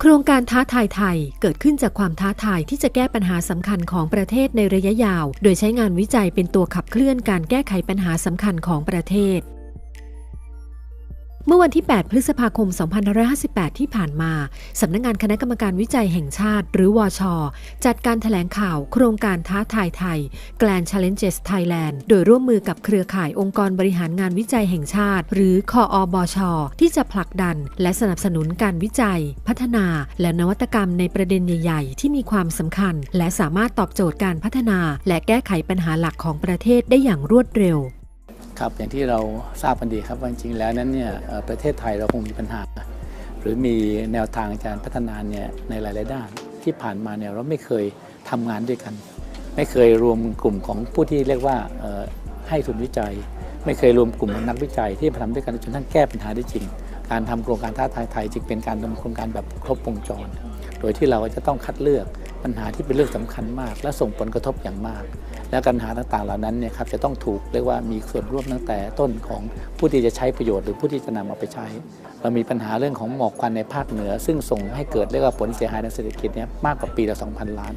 โครงการท้าทายไทยเกิดขึ้นจากความท้าทายที่จะแก้ปัญหาสำคัญของประเทศในระยะยาว โดยใช้งานวิจัยเป็นตัวขับเคลื่อนการแก้ไขปัญหาสำคัญของประเทศ เมื่อวันที่ 8 พฤษภาคม 2558 ที่ผ่านมา สำนักงงานคณะกรรมการวิจัยแห่งชาติ หรือวชจัดการถแถลงข่าวโครงการท้าทายไทย Grand Challenges Thailand โดยร่วมมือกับเครือข่ายองค์กรบริหารงานวิจัยแห่งชาติ หรือคออบชที่จะผลักดัน และสนับสนุนการวิจัย พัฒนา และนวัตกรรมในประเด็นใหญ่ ๆ ที่มีความสำคัญ และสามารถตอบโจทย์การพัฒนา และแก้ไขปัญหาหลักของประเทศได้อย่างรวดเร็ว ครับอย่างที่เราทราบกันดีครับว่าจริงๆแล้วนั้นเนี่ยประเทศไทยเราคงมีปัญหา หรือมีแนวทางการพัฒนาเนี่ยในหลาย ๆ ด้าน ที่ผ่านมาเนี่ยเราไม่เคยทำงานด้วยกัน ไม่เคยรวมกลุ่มของผู้ที่เรียกว่าให้ทุนวิจัย ไม่เคยรวมกลุ่มนักวิจัยที่มาทำด้วยกันจนทั้งแก้ปัญหาได้จริง การทำโครงการท้าทายไทยจึงเป็นการดำเนินโครงการแบบครบวงจร โดยที่เราจะต้องคัดเลือก ปัญหาที่เป็นเรื่องสำคัญมาก และส่งผลกระทบอย่างมาก และปัญหาต่างๆ เหล่านั้นเนี่ยครับจะต้องถูกเรียกว่ามีส่วนร่วมตั้งแต่ต้นของผู้ที่จะใช้ประโยชน์หรือผู้ที่จะนำเอาไปใช้ เรามีปัญหาเรื่องของหมอกควันในภาคเหนือ ซึ่งส่งให้เกิดเรียกว่าผลเสียหายทางเศรษฐกิจเนี่ยมากกว่าปีละ2,000 ล้าน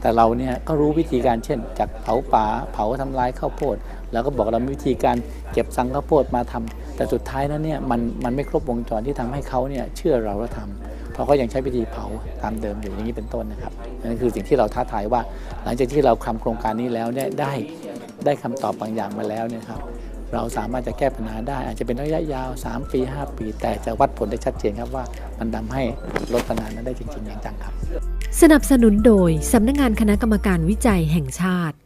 แต่เราเนี่ยก็รู้วิธีการเช่น จากเผาป่าเผาทำลายข้าวโพดแล้วก็บอกเรามีวิธีการเก็บสังข้าวโพดมาทำแต่สุดท้ายนั้นเนี่ยมันมันไม่ครบวงจรที่ทำให้เขาเนี่ยเชื่อเราและทำ เราะเขายังใช้วิธีเผาตามเดิมอยู่อย่างนี้เป็นต้นนะครับนั่นคือสิ่งที่เราท้าทายว่า หลังจากที่เราทำโครงการนี้แล้วเนี่ยได้ได้คำตอบบางอย่างมาแล้วเนี่ยครับเราสามารถจะแก้ปัญหาได้ อาจจะเป็นระยะยาว 3 ปี 5 ปี แต่จะวัดผลได้ชัดเจนครับว่ามันทำให้ลดปัญหานั้นได้จริงๆอย่างจังครับ สนับสนุนโดยสำนักงานคณะกรรมการวิจัยแห่งชาติ